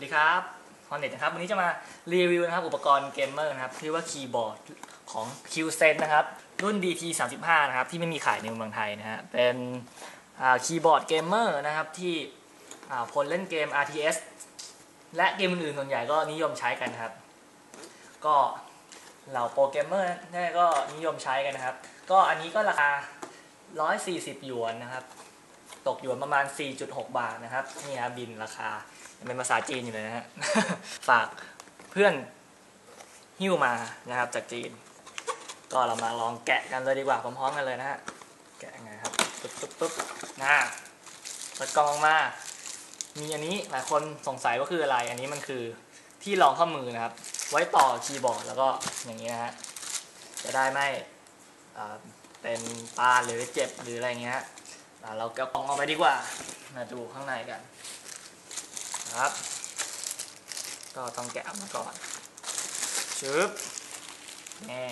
วัสดีครับฮอนเน็ตนะครับ วันนี้จะมารีวิวนะครับ อุปกรณ์เกมเมอร์นะครับที่ว่าคีย์บอร์ดของ QSEN นะครับ รุ่น DT 35นะครับ ที่ไม่มีขายในเมืองไทยนะฮะ เป็นคีย์บอร์ดเกมเมอร์นะครับ ที่คนเล่นเกม RTS และเกมอื่นๆส่วนใหญ่ก็นิยมใช้กันนะครับ ก็เหล่าโปรแกรมเมอร์นี่ก็นิยมใช้กันนะครับ ก็อันนี้ก็ราคา 140 หยวนนะครับ ตกหยวนประมาณ 4.6 บาทนะครับนี่ครับบินราคาเป็นภาษาจีนอยู่เลยนะฮะฝากเพื่อนหิ้วมานะครับจากจีน ก็เรามาลองแกะกันเลยดีกว่าพร้อมๆกันเลยนะฮะแกะไงครับปึ๊บปึ๊บปึ๊บนะเปิดกล่องมา มีอันนี้หลายคนสงสัยว่าคืออะไร อันนี้มันคือที่รองข้อมือนะครับ ไว้ต่อคีย์บอร์ดแล้วก็อย่างนี้นะฮะจะได้ไม่อ่าเป็นปาหรือเจ็บหรืออะไรเงี้ยอะ เราแกะกล่องออกไปดีกว่า มาดูข้างในกัน ครับ ก็ต้องแกะมาก่อนชึบนี่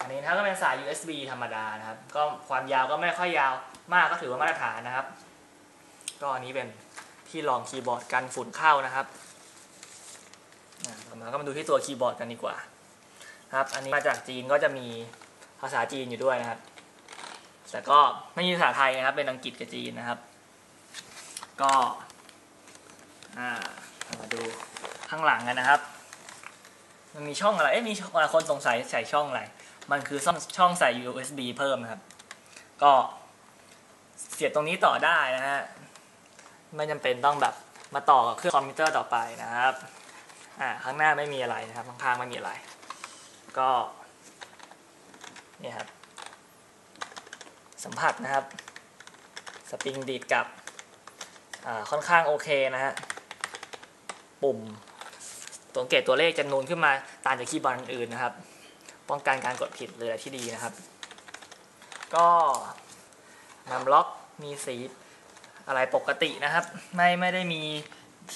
อันนี้นะก็เป็นสาย USB ธรรมดานะครับ ก็ความยาวก็ไม่ค่อยยาวมากก็ถือว่ามาตรฐานนะครับ ก็อันนี้เป็นที่รองคีย์บอร์ดกันฝุ่นเข้านะครับต่อมาก็มาดูที่ตัวคีย์บอร์ดกันดีกว่า ครับ อันนี้มาจากจีนก็จะมีภาษาจีนอยู่ด้วยนะครับ แต่ก็ไม่มีภาษาไทยนะครับ เป็นอังกฤษกับจีนนะครับ ก็มาดูข้างหลังกันนะครับ มันมีช่องอะไร เอ๊ะมีคนสงสัยใส่ช่องอะไร มันคือช่องช่องใส่ USB เพิ่มนะครับ ก็เสียบตรงนี้ต่อได้นะฮะ ไม่จำเป็นต้องแบบมาต่อกับเครื่องคอมพิวเตอร์ต่อไปนะครับ อ่า ข้างหน้าไม่มีอะไรนะครับ ข้างๆไม่มีอะไร ก็ นี่ครับ สัมผัสนะครับ สปริงดีดกับค่อนข้างโอเคนะฮะ ปุ่ม ตัวเกตตัวเลขจะนูนขึ้นมาต่างจากคีย์บอร์ดอื่นนะครับ ป้องกันการกดผิดเลยที่ดีนะครับ ก็นำล็อกมีสีอะไรปกตินะครับ ไม่ไม่ได้มี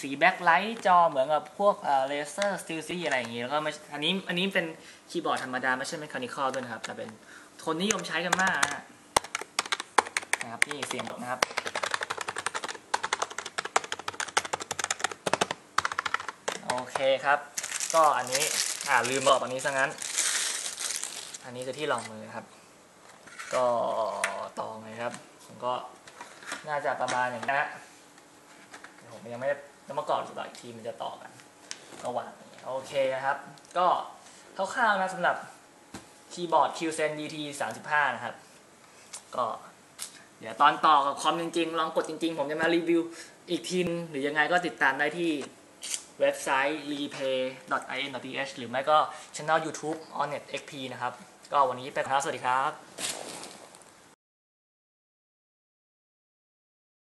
สีแบ็คไลท์จอเหมือนกับพวกเลเซอร์สติลซี่อะไรอย่างงี้แล้วก็อันนี้อันนี้เป็นคีย์บอร์ดธรรมดา ไม่ใช่เมคานิคอลด้วยนะครับ แต่เป็นคนนิยมใช้กันมากนะฮะ นะครับนี่เสียงนะครับ โอเคครับ ก็อันนี้อ่าลืมบอกอันนี้ซะงั้น อันนี้คือที่รองมือครับ ก็ต่อไงครับผมก็น่าจะประมาณอย่างนี้นะผมยังไม่ได้แล้วมาก่อนต่ออีกทีมันจะต่อกันก็วางอย่างนี้โอเคนะครับ ก็คร่าวๆนะสำหรับคีย์บอร์ด QSEN DT 35 นะครับ ก็ เดี๋ยวตอนต่อกับคอมจริงๆ ลองกดจริงๆ ผมจะมารีวิวอีกทีนหรือยังไงก็ติดตามได้ที่เว็บไซต์ replay.in.th หรือไม่ก็ช่อง YouTube onnet xp นะครับ ก็วันนี้ไปครับ สวัสดีครับ